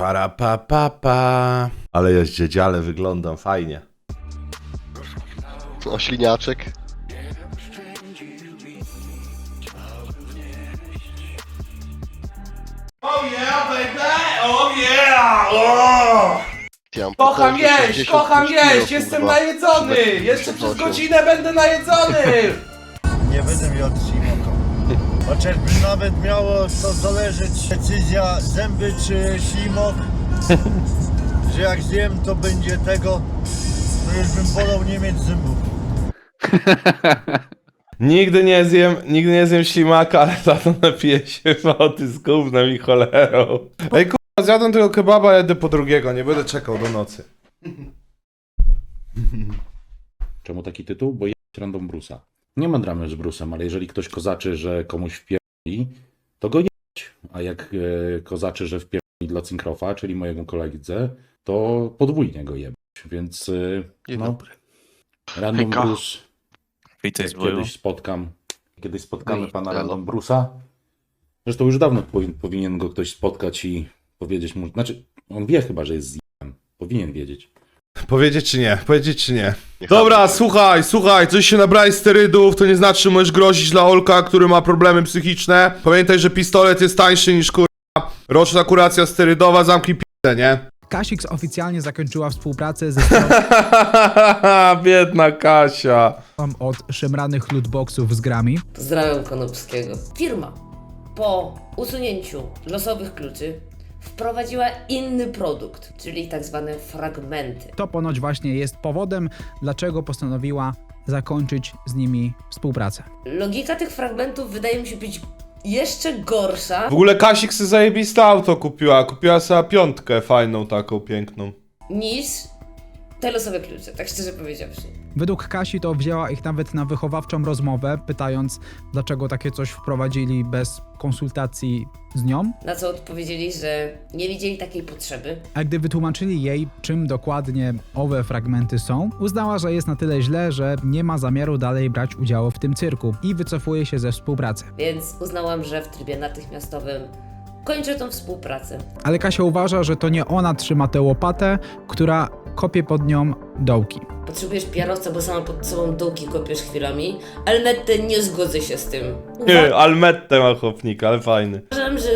Para pa pa pa. Ale ja dziedziale wyglądam fajnie. O, śliniaczek. Oh yeah, baby! Oh yeah! Oh! Kocham jeść, 60 kocham kilo, jeść, jestem najedzony! Jeszcze przez godzinę będę najedzony! Nie będę miał ślimaka. Chociażby nawet miało to zależeć decyzja zęby czy ślimok, że jak zjem to będzie tego, to już bym wolał nie mieć zębów. Nigdy nie zjem, nigdy nie zjem ślimaka, ale za to napiję się wody z gównem i cholerą. Ej kurwa, zjadłem tego kebaba, jedę po drugiego, nie będę czekał do nocy. Czemu taki tytuł? Bo jest random Brusa. Nie ma dramy z Brusem, ale jeżeli ktoś kozaczy, że komuś wpierdoli, to go jebać. A jak e, kozaczy, że wpierdoli dla Cinkrofa, czyli mojego kolegidze, to podwójnie go jebać. Więc e, Dzień no, dobry. random Hejka. Brus, Witaj jak z boju. kiedyś spotkam, kiedyś spotkamy Hej, pana random Brusa. Zresztą już dawno powin, powinien go ktoś spotkać i powiedzieć mu, znaczy on wie chyba, że jest zjem. Powinien wiedzieć. Powiedzieć czy nie? Powiedzieć czy nie? Dobra, słuchaj, słuchaj, coś się nabrałeś sterydów, to nie znaczy, że możesz grozić dla Olka, który ma problemy psychiczne. Pamiętaj, że pistolet jest tańszy niż kurwa roczna kuracja sterydowa, zamknij p***e, nie? Kasix oficjalnie zakończyła współpracę ze stroną Biedna Kasia. od szemranych lootboxów z grami. Pozdrawiam Konopskiego. Firma po usunięciu losowych kluczy wprowadziła inny produkt, czyli tak zwane fragmenty. To ponoć właśnie jest powodem, dlaczego postanowiła zakończyć z nimi współpracę. Logika tych fragmentów wydaje mi się być jeszcze gorsza W ogóle Kasik sobie zajebiste auto kupiła, kupiła sobie piątkę fajną taką, piękną. niż te losowe klucze, tak szczerze powiedziawszy. Według Kasi to wzięła ich nawet na wychowawczą rozmowę, pytając, dlaczego takie coś wprowadzili bez konsultacji z nią. Na co odpowiedzieli, że nie widzieli takiej potrzeby. A gdy wytłumaczyli jej, czym dokładnie owe fragmenty są, uznała, że jest na tyle źle, że nie ma zamiaru dalej brać udziału w tym cyrku i wycofuje się ze współpracy. Więc uznałam, że w trybie natychmiastowym kończę tą współpracę. Ale Kasia uważa, że to nie ona trzyma tę łopatę, która kopie pod nią dołki. Potrzebujesz piarowca, bo sama pod sobą dołki kopiesz chwilami, ale netty nie zgodzę się z tym. Nie, Almettę ma chłopnika, ale fajny. Uważam, że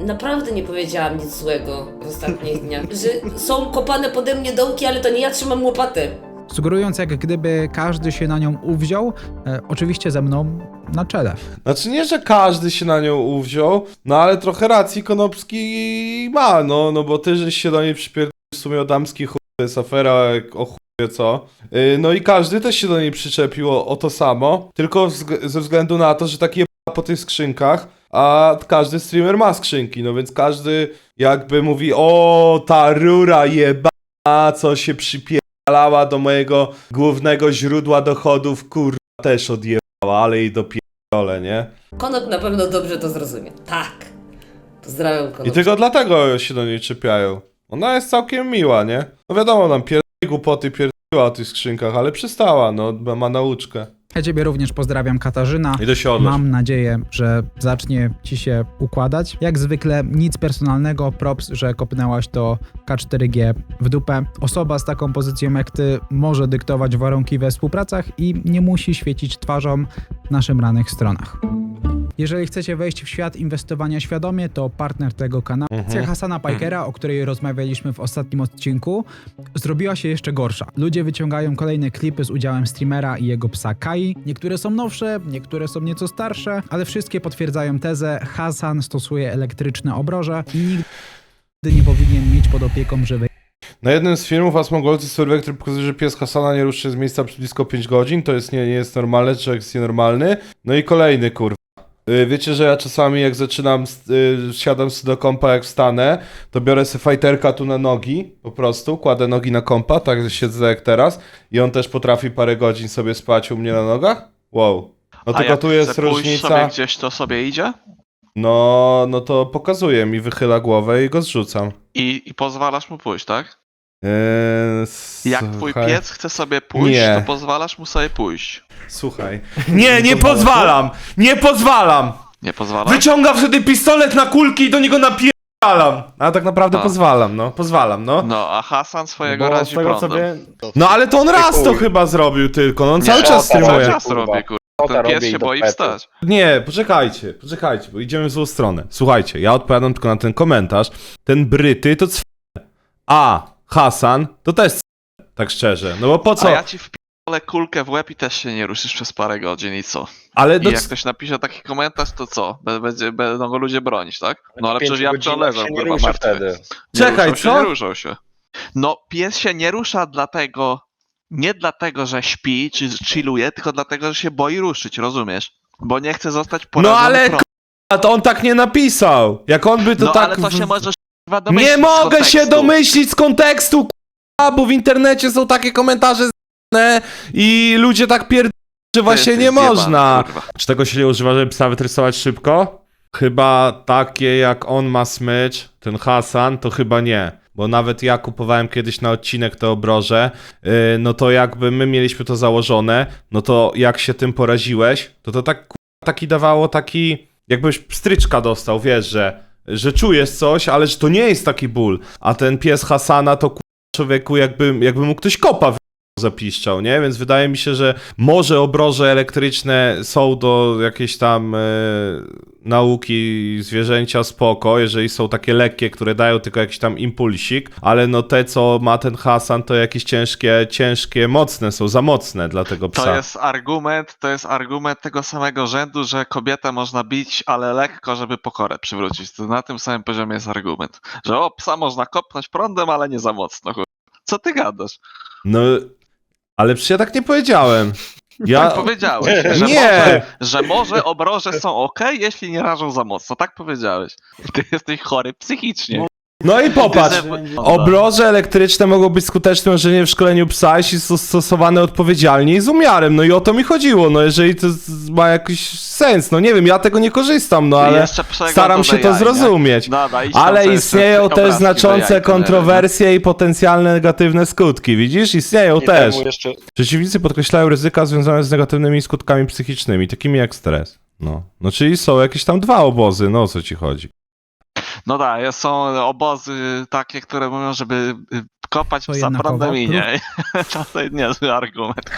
naprawdę nie powiedziałam nic złego w ostatnich dniach. Że są kopane pode mnie dołki, ale to nie ja trzymam łopatę. Sugerując, jak gdyby każdy się na nią uwziął, e, oczywiście ze mną na czele. Znaczy nie, że każdy się na nią uwziął, no ale trochę racji Konopski ma, no, no bo ty żeś się do niej przypierdolił w sumie o damski chuj, to jest afera jak o chuje co. Yy, no i każdy też się do niej przyczepił o, o to samo, tylko wzg- ze względu na to, że takie po tych skrzynkach, a każdy streamer ma skrzynki, no więc każdy jakby mówi, o ta rura jeba, co się przypierdalała do mojego głównego źródła dochodów, kurwa też odjebała, ale jej dopierdolę, nie? Konop na pewno dobrze to zrozumie. Tak. Pozdrawiam Konop. I tylko dlatego się do niej czepiają. Ona jest całkiem miła, nie? No wiadomo, nam pierdoli głupoty pierdoliła o tych skrzynkach, ale przystała, no, ma- nauczkę. Ja ciebie również pozdrawiam, Katarzyna. I do siodła. Mam nadzieję, że zacznie ci się układać. Jak zwykle nic personalnego, props, że kopnęłaś to K4G w dupę. Osoba z taką pozycją jak ty może dyktować warunki we współpracach i nie musi świecić twarzą na szemranych stronach. Jeżeli chcecie wejść w świat inwestowania świadomie, to partner tego kanału, akcja Hasana Pikera, o której rozmawialiśmy w ostatnim odcinku, zrobiła się jeszcze gorsza. Ludzie wyciągają kolejne klipy z udziałem streamera i jego psa Kai. Niektóre są nowsze, niektóre są nieco starsze, ale wszystkie potwierdzają tezę, Hasan stosuje elektryczne obroże i nigdy nie powinien mieć pod opieką żywej Na jednym z filmów Asmogolcy Survey, który pokazuje, że pies Hasana nie ruszy z miejsca przez blisko 5 godzin, to jest nie, nie jest normalne, człowiek jest nienormalny. No i kolejny, kurwa. Y, Wiecie, że ja czasami jak zaczynam, y, siadam sobie do kompa jak wstanę, to biorę sobie fajterka tu na nogi, po prostu, kładę nogi na kompa, tak siedzę jak teraz i on też potrafi parę godzin sobie spać u mnie na nogach? Wow. No A tylko jak tu jest różnica. sobie gdzieś, to sobie idzie? No, no to pokazuje mi, wychyla głowę i go zrzucam. I, i pozwalasz mu pójść, tak? Eee, Jak twój słuchaj. piec chce sobie pójść, Nie. to pozwalasz mu sobie pójść. Słuchaj. Nie, nie pozwalam! Nie pozwalam! Nie pozwalasz? Wyciąga wtedy pistolet na kulki i do niego napier... pozwalam. A tak naprawdę A. pozwalam, no. Pozwalam, no. No, a Hasan swojego Bo z razi tego co prądem. wiem, No ale to on raz to chyba zrobił tylko, no on cały czas Cały streamuje. czas robi, kurwa. Ten pies się boi wstać. Nie, poczekajcie, poczekajcie, bo idziemy w złą stronę. Słuchajcie, ja odpowiadam tylko na ten komentarz. Ten Bryty to c... A Hasan to też tak szczerze. No bo po A co? ja ci wpierdolę kulkę w łeb i też się nie ruszysz przez parę godzin i co? Ale I do... jak ktoś napisze taki komentarz, to co? Be- Będzie, będą go ludzie bronić, tak? No ale przecież ja leżał, się nie kurwa, martwy. wtedy. Nie Czekaj, ruszał się, co? Nie ruszał się. No, pies się nie rusza dlatego, nie dlatego, że śpi czy chilluje, tylko dlatego, że się boi ruszyć, rozumiesz? Bo nie chce zostać porażony No ale prądem. k***a, to on tak nie napisał. Jak on by to No tak... ale to w- się możesz kurwa, domyślić Nie mogę się kontekstu. domyślić z kontekstu, k***a, bo w internecie są takie komentarze z***ne i ludzie tak pierd... że właśnie jesteś nie zjebany, można. kurwa. Czy tego się nie używa, żeby psa wytresować szybko? Chyba takie jak on ma smycz, ten Hasan, to chyba nie. Bo nawet ja kupowałem kiedyś na odcinek te obroże, yy, no to jakby my mieliśmy to założone, no to jak się tym poraziłeś, to to tak ku- taki dawało taki, jakbyś pstryczka dostał, wiesz, że, że czujesz coś, ale że to nie jest taki ból. A ten pies Hasana to ku- człowieku jakby, jakby mu ktoś kopa zapiszczał, nie? Więc wydaje mi się, że może obroże elektryczne są do jakiejś tam e, nauki zwierzęcia spoko, jeżeli są takie lekkie, które dają tylko jakiś tam impulsik, ale no te, co ma ten Hasan, to jakieś ciężkie, ciężkie, mocne są, za mocne dla tego psa. To jest argument, to jest argument tego samego rzędu, że kobietę można bić, ale lekko, żeby pokorę przywrócić. To na tym samym poziomie jest argument. Że o, psa można kopnąć prądem, ale nie za mocno. Co ty gadasz? No, ale przecież ja tak nie powiedziałem. Ja... Tak powiedziałeś, że, Nie. Może, że może obroże są ok, jeśli nie rażą za mocno. Tak powiedziałeś. Ty jesteś chory psychicznie. No i popatrz, Obroże elektryczne mogą być skutecznym narzędziem w szkoleniu psa, jeśli są stosowane odpowiedzialnie i z umiarem. No i o to mi chodziło, no jeżeli to z- ma jakiś sens. No nie wiem, ja tego nie korzystam, no ale Jeszcze przegląd staram się to dodaj, nie? zrozumieć. Dobra, idź tam Ale sobie istnieją też obrazki znaczące kontrowersje i potencjalne negatywne skutki, widzisz? Istnieją też. temu jeszcze Przeciwnicy podkreślają ryzyka związane z negatywnymi skutkami psychicznymi, takimi jak stres. No, no czyli są jakieś tam dwa obozy, no o co ci chodzi. No tak, są obozy takie, które mówią, żeby y, kopać To psa jednakowo. prądem i nie. To jest niezły argument.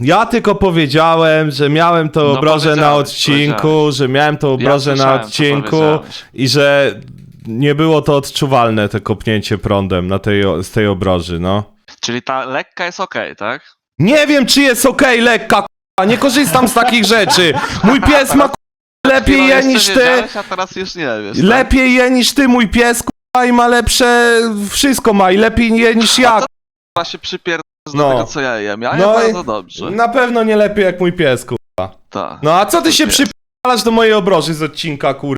Ja tylko powiedziałem, że miałem to No, obroże na odcinku, że miałem to obroże ja na odcinku i że nie było to odczuwalne, te kopnięcie prądem na tej, z tej obroży, no. Czyli ta lekka jest okej, tak? Nie wiem, czy jest okej lekka, k***a, nie korzystam z takich rzeczy. Mój pies ma k***a, lepiej je jeszcze niż ty, wiedziałeś, A teraz już nie wiesz. tak? lepiej je niż ty, mój pies, k***a, i ma lepsze, wszystko ma i lepiej je niż ja. co Tak? się przypierdzasz No. do tego, co ja jem. Ja No jem i- bardzo dobrze. Na pewno nie lepiej jak mój pies, k***a. Tak. No a co ty się Wiesz. przypalasz do mojej obroży z odcinka, kurwa?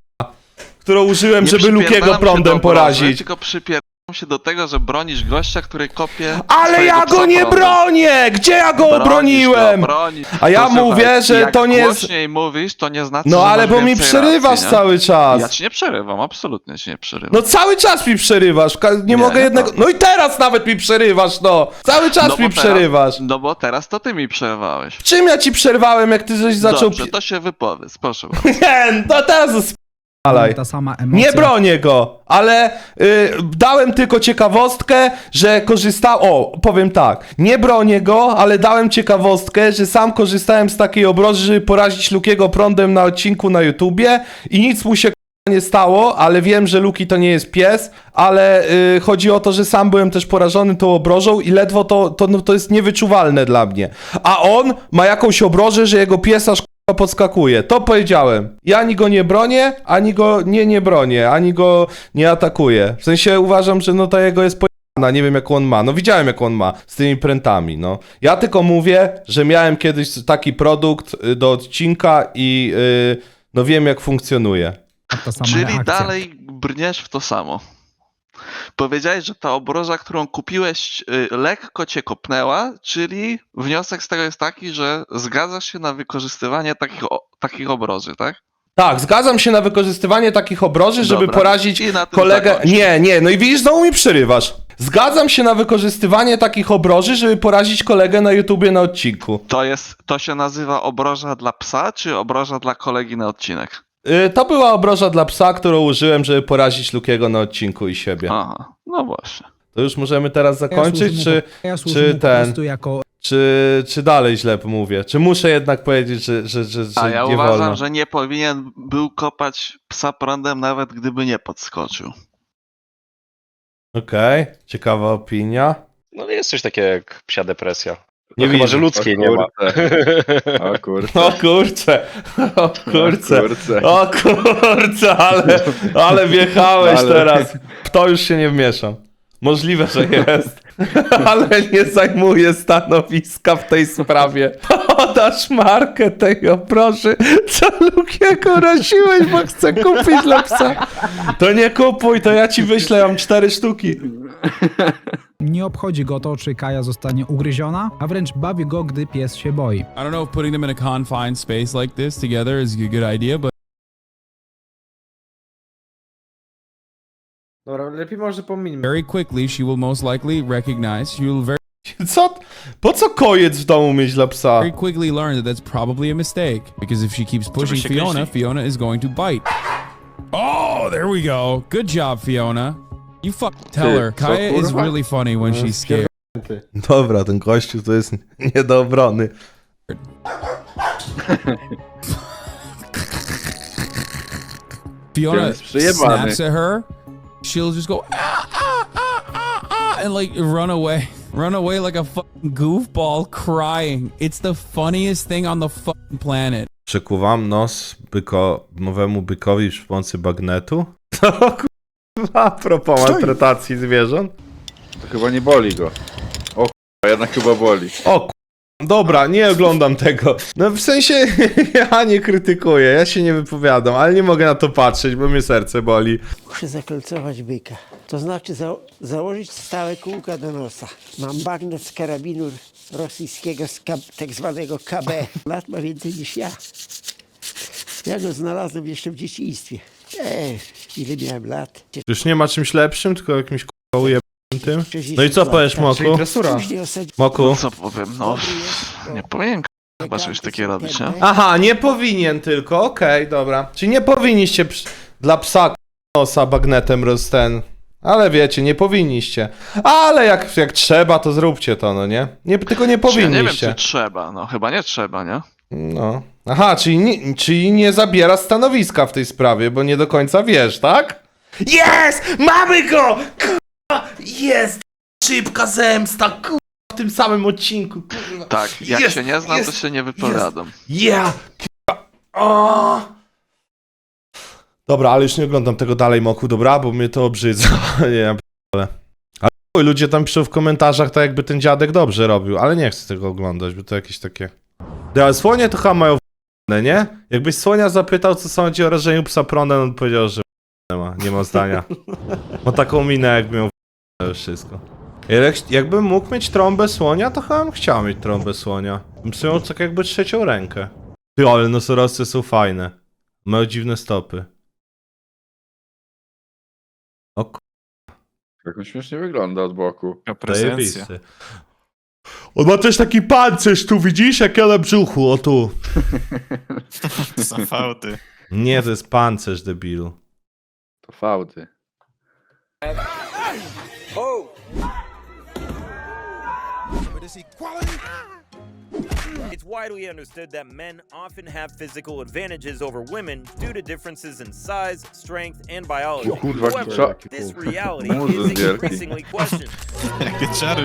Którą użyłem, żeby Lukiego się prądem porazić. Tylko przypierdam się do tego, że bronisz gościa, który kopie Ale ja go nie bronię! Gdzie ja go Bronisz obroniłem? Go, bronisz. A ja mówię, że jak to nie jest... głośniej mówisz, to nie znaczy, No że ale masz bo mi więcej przerywasz racji, nie? cały czas. Ja ci nie przerywam, absolutnie ci nie przerywam. No cały czas mi przerywasz, Ka- nie, mogę nie jednego... No i teraz nawet mi przerywasz, no! Cały czas No bo mi teraz- przerywasz. No bo teraz to ty mi przerwałeś. Czym ja ci przerwałem, jak ty żeś zaczął... Dobrze, pi- to się wypowiedz, proszę bardzo. Nie, no teraz spalaj. Ta sama emocja. Nie bronię go, ale y, dałem tylko ciekawostkę, że korzystał. O, powiem tak. Nie bronię go, ale dałem ciekawostkę, że sam korzystałem z takiej obroży, żeby porazić Lukiego prądem na odcinku na YouTubie i nic mu się k***a, nie stało, ale wiem, że Luki to nie jest pies, ale y, chodzi o to, że sam byłem też porażony tą obrożą i ledwo to, to, no, to jest niewyczuwalne dla mnie. A on ma jakąś obrożę, że jego pies aż k***a podskakuje. To powiedziałem. Ja ani go nie bronię, ani go nie nie bronię, ani go nie atakuję. W sensie uważam, że no ta jego jest pojechana, nie wiem jak on ma. No widziałem jak on ma z tymi prętami, no. Ja tylko mówię, że miałem kiedyś taki produkt y, do odcinka i y, no wiem jak funkcjonuje. Sama Czyli reakcja. dalej brniesz w to samo. Powiedziałeś, że ta obroża, którą kupiłeś, y, lekko cię kopnęła, czyli wniosek z tego jest taki, że zgadzasz się na wykorzystywanie takich, takich obroży, tak? Tak, zgadzam się na wykorzystywanie takich obroży, żeby Dobra. porazić I na tym kolegę. zakończmy. Nie, nie, no i widzisz, znowu mi przerywasz. Zgadzam się na wykorzystywanie takich obroży, żeby porazić kolegę na YouTubie na odcinku. To, jest, to się nazywa obroża dla psa, czy obroża dla kolegi na odcinek? Y, To była obroża dla psa, którą użyłem, żeby porazić Lukiego na odcinku i siebie. Aha, no właśnie. To już możemy teraz zakończyć, czy, ja służę czy mu po ten- prostu jako czy, czy dalej źle mówię? Czy muszę jednak powiedzieć, że, że, że, że A ja nie uważam, wolno? że nie powinien był kopać psa prądem, nawet gdyby nie podskoczył. Okej, ciekawa opinia. No jest coś takiego jak psia depresja. Nie chyba, widzę. że ludzkiej nie ma. O kurczę. O kurcze, o kurczę. o kurcze, ale, ale wjechałeś Ale- teraz. W to już się nie wmieszam. Możliwe, że jest, ale nie zajmuję stanowiska w tej sprawie. Podasz markę tej obroży, co Lukiego raziłeś, bo chcę kupić dla psa. To nie kupuj, to ja ci wyślę, mam cztery sztuki. Nie obchodzi go to, czy Kaja zostanie ugryziona, a wręcz bawi go, gdy pies się boi. I don't know if putting them in a confined space like this together is a good idea, but Dobra, lepiej może pominimy. very quickly she will most likely recognize, she will very, Co? Po co kojec w domu mieć dla psa? very quickly learn that that's probably a mistake. Because if she keeps pushing się Fiona, kręci. Fiona is going to bite. Oh, there we go. Good job, Fiona. You fuck tell Ty, her. co, Kaya is kurwa? really funny when she's scared. Dobra, ten gościu to jest nie do obrony. Fiona jest przejebany. snaps at her, she'll just go ah, ah, ah, ah, ah, and like run away, run away like a fucking goofball crying. It's the funniest thing on the fucking planet. Przekuwam nos byko, nowemu bykowi przy pomocy bagnetu. To kurwa, a propos maltretacji zwierząt. To chyba nie boli go. O kurwa, jednak chyba boli. O kurwa, dobra, nie oglądam tego. No w sensie, ja nie krytykuję, ja się nie wypowiadam, ale nie mogę na to patrzeć, bo mnie serce boli. Muszę zakolcować byka. To znaczy za założyć stałe kółka do nosa. Mam bagnet z karabinu rosyjskiego, z K tak zwanego KB. Lat ma więcej niż ja. Ja go znalazłem jeszcze w dzieciństwie. Eee, ile miałem lat? Już nie ma czymś lepszym, tylko jakimś ujebnym tym. 60 No i co powiesz, Moku? Moku? Co powiem, no nie powinien chyba coś takiego robić, nie? Aha, nie powinien tylko, okej, dobra. Czyli nie powinniście przy- dla psa k- nosa bagnetem roz ten. Ale wiecie, nie powinniście. Ale jak, jak trzeba, to zróbcie to, no nie? nie tylko nie Czy Ja nie wiem, powinniście. czy trzeba, no chyba nie trzeba, nie? No. Aha, czyli nie, czyli nie zabiera stanowiska w tej sprawie, bo nie do końca wiesz, tak? Jest! Mamy go! Kurwa! Jest! Szybka zemsta, kurwa, w tym samym odcinku, kurwa. Tak, jak Jest, się nie znam, jest, to się nie wypowiadam. Yeah! kurwa, O! Dobra, ale już nie oglądam tego dalej, Moku, dobra? Bo mnie to obrzydza. nie, ja ale. Ale chuj, ludzie tam piszą w komentarzach, tak jakby ten dziadek dobrze robił, ale nie chcę tego oglądać, bo to jakieś takie... Ja, ale słonie to chyba mają w***ne, nie? Jakbyś słonia zapytał, co sądzi o rażeniu psa prądem, on powiedział, że nie ma, nie ma zdania. Ma taką minę, jakby miał już wszystko. Jak- Jakbym mógł mieć trąbę słonia, to chyba bym chciał mieć trąbę słonia. Bym miał tak jakby trzecią rękę. Ty, ale nosorosy są fajne. Mają dziwne stopy. O k***, Jak on śmiesznie wygląda od boku. zajebisty. On ma też taki pancerz, tu widzisz? Jak ja na brzuchu, o tu. To są fałty. Nie, to jest pancerz, debilu. To fałdy. It's widely understood that men often have physical advantages over women due to differences in size, strength, and biology. However, this reality is increasingly questioned. Jakie czary.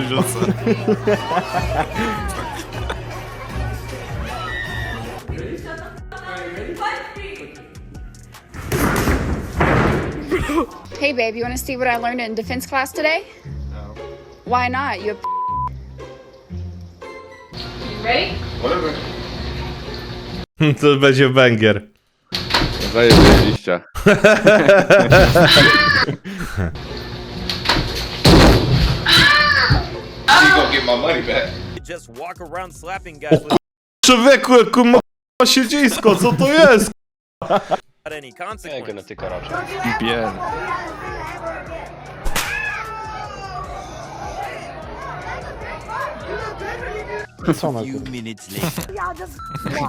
Hey, babe, you want to see what I learned in defense class today? No. Why not? You have. You ready? To będzie węgier. Zajebie liścia. You just walk around slapping guys without Człowieku, ma siedzisko, co to jest? any Nie, consequence. genetyka raczej.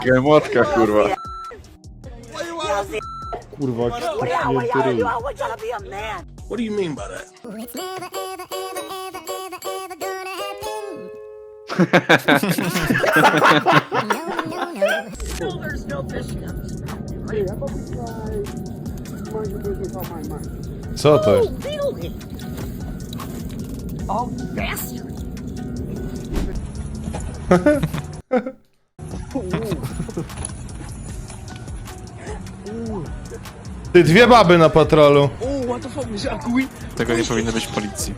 Biel. Młotka kurwa. kurwa, jakiś podpięty ryj. What do you mean by that? Co to jest? Ty, dwie baby na patrolu. Tego nie powinno być w policji.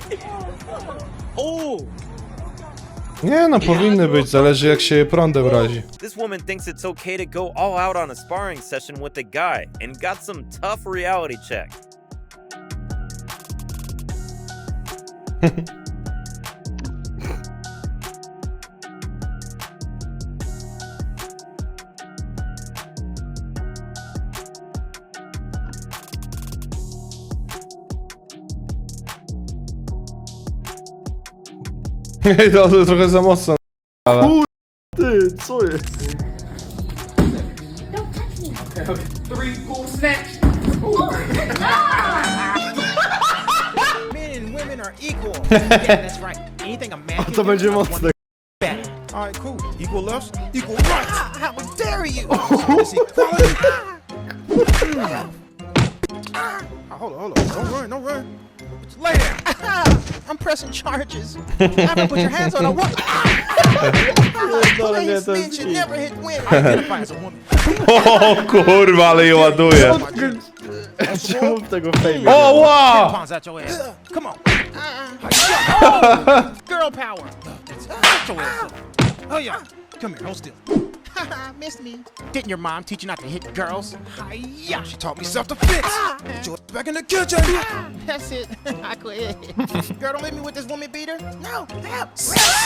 Nie no, powinny być, zależy jak się je prądem razi. This woman thinks it's okay to go all out on a sparring session with a guy and got some tough reality check. to, to trochę za mocno. Ale... Ty, co jest? Men and women are equal. yeah, that's right. Anything a man A to będzie mocne. All right, cool. Equal lefts, equal rights. How dare you? Equality. Ah, hold on, hold on. Don't run, don't run. Just lay down. I'm pressing charges. Never put your hands on a woman. Pierdolę, nie, Please, to men hit. never hit women. Identify as a woman. O kurwa, ale je ładuje. Czemu tego fejmie? O, wow! Tampons out your ass. Come on. Oh, girl power. Get your ass up. Oh yeah. Come here, hold still. Missed me. Didn't your mom teach you not to hit girls? Yeah, she taught me self-defense. Put your ass back in the kitchen. That's it. I quit. Girl, don't leave me with this woman beater. No, help.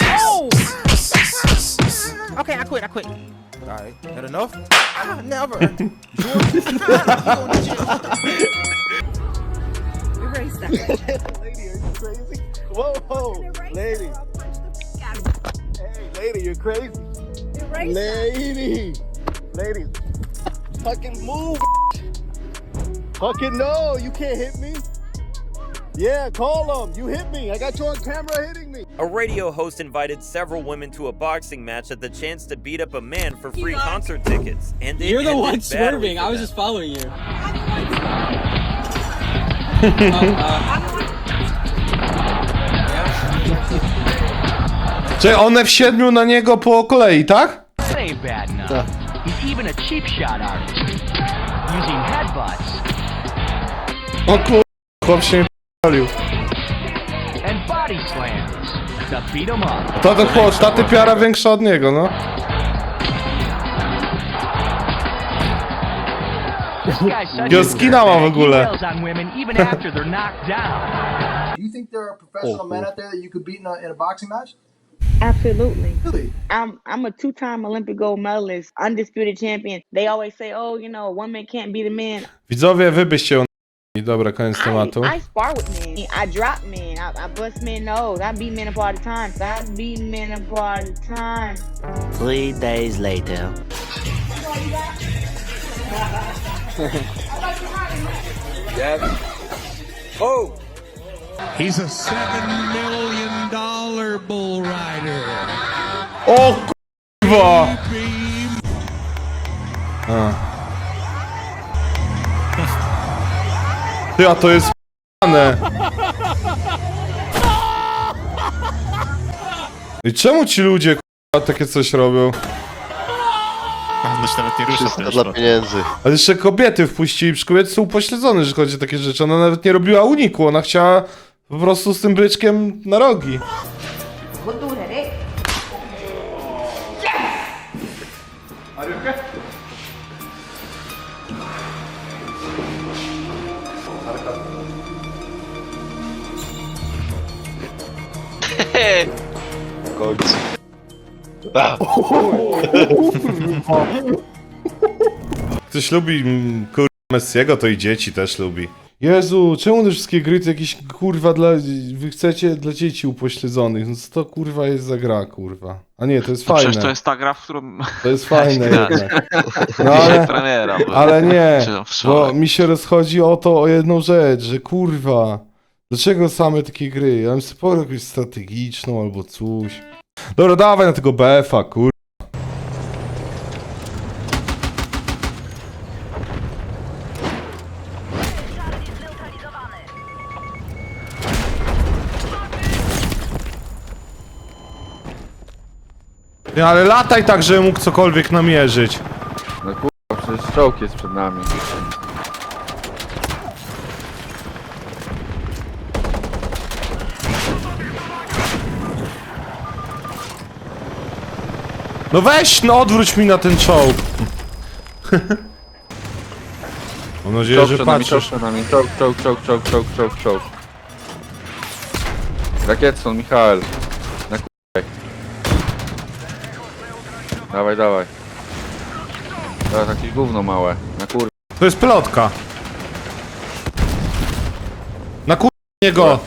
Oh. Okay, I quit. I quit. All right, that enough? Ah, never. Sure? You going. Erase that. Lady, are you crazy? Whoa, whoa, lady. Hey, lady, you're crazy. Erase Lady, lady, fucking move. Fucking no, you can't hit me. Yeah, call him. You hit me. I got you on camera hitting me. A radio host invited several women to a boxing match at the chance to beat up a man for free concert tickets. And You're the one badly swerving. I was them. just following you. Czy one w siedmiu na niego po kolei, tak? That ain't bad enough. He's even a cheap shot artist. Using headbutts O kur... chłop się nie and body slams to beat him up. To to chłop, ta typiara większa od niego, no. This guy's such Jakiego skina ma w ogóle. He wails on women even after they're knocked down. Do you think there are professional men out there that you could beat in a, in a boxing match? Absolutely. Really? I'm I'm a two-time Olympic gold medalist, undisputed champion. They always say, "Oh, you know, one man can't beat a man." Widzowie, wy byście on... Dobra, koniec I, tematu. I spar with men. I drop men. I, I bust men nose. I beat men up all the time. So I beat men up all the time. Three days later. Oh! He's a seven million dollar bull rider. O kurwa! A. Ty, a to jest p***ane. I czemu ci ludzie kurwa takie coś robią? On się nawet nie rusza Wszystko dla no. pieniędzy. Ale jeszcze kobiety wpuścili, przecież kobiety są upośledzone, że chodzi o takie rzeczy. Ona nawet nie robiła uniku, ona chciała po prostu z tym bryczkiem na rogi. W końcu. A, Ktoś lubi mm, kur... Messiego, to i dzieci też lubi. Jezu, czemu te wszystkie gry to jakieś kurwa dla... Wy chcecie dla dzieci upośledzonych, no co to kurwa jest za gra, kurwa? A nie, to jest No fajne. przecież to jest ta gra, w którą To jest fajne grać. jednak. No Dzisiaj ale, premiera była. ale nie, Czy bo wczoraj. mi się rozchodzi o to, o jedną rzecz, że kurwa, dlaczego same takie gry? Ja bym sobie pograł jakąś strategiczną albo coś. Dobra, dawaj na tego BF-a, kurwa. Nie, ale lataj tak, żeby mógł cokolwiek namierzyć. No kurwa, przecież czołg jest przed nami. No weź, no odwróć mi na ten czołg. Mam nadzieję, Czołg że przed nami, czołg patrzysz. przed nami. Czołg, czołg, czołg, czołg, czołg, czołg, czołg. Rakietson, Michael. Na kurwa. Dawaj, dawaj. Teraz jakieś gówno małe. Na kur... To jest pelotka. Na kur... niego.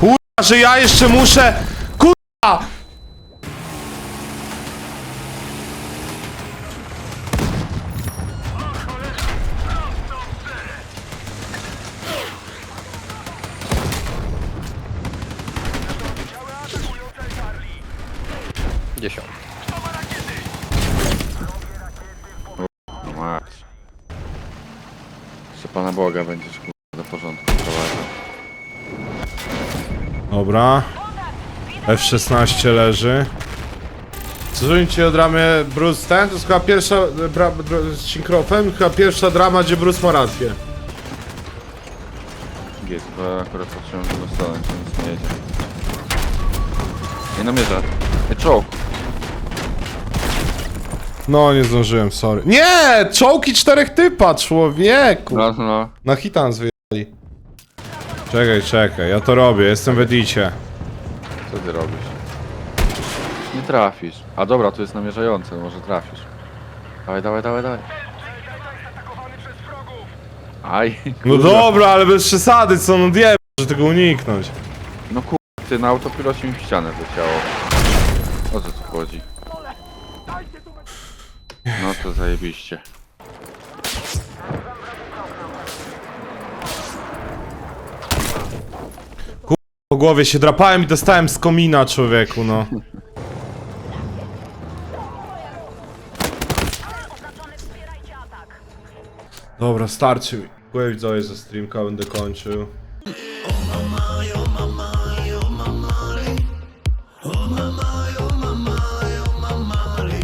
Kurwa, że ja jeszcze muszę... Kurwa! No Jeszcze Pana Boga będziesz kurwa do porządku prowadził. Dobra. F-16 leży. Dzwońcie od ramię Bruce ten, to jest chyba pierwsza, bra, bra, z Synkrofem, chyba pierwsza drama, gdzie Bruce ma rację. Jest, bo akurat patrzyłem w drugą stronę, nic nie jedzie. Nie namierza. Ej, czołg. No, nie zdążyłem, sorry. Nie! Czołki czterech typa, człowieku! No, no. Na hitan zwyjęli. Czekaj, czekaj, ja to robię, jestem w edicie. Co ty robisz? Nie trafisz. A dobra, tu jest namierzający, może trafisz. Dawaj, dawaj, dawaj, dawaj. Aj. No dobra, ale bez przesady, co no nie, że tego uniknąć. No kur... Ty na autopilocie mi w ścianę wleciało. O co tu chodzi? To zajebiście. Po głowie się drapałem i dostałem z komina, człowieku, no. Dobra, starczy mi. Dziękuję widzowie za streamka, będę kończył.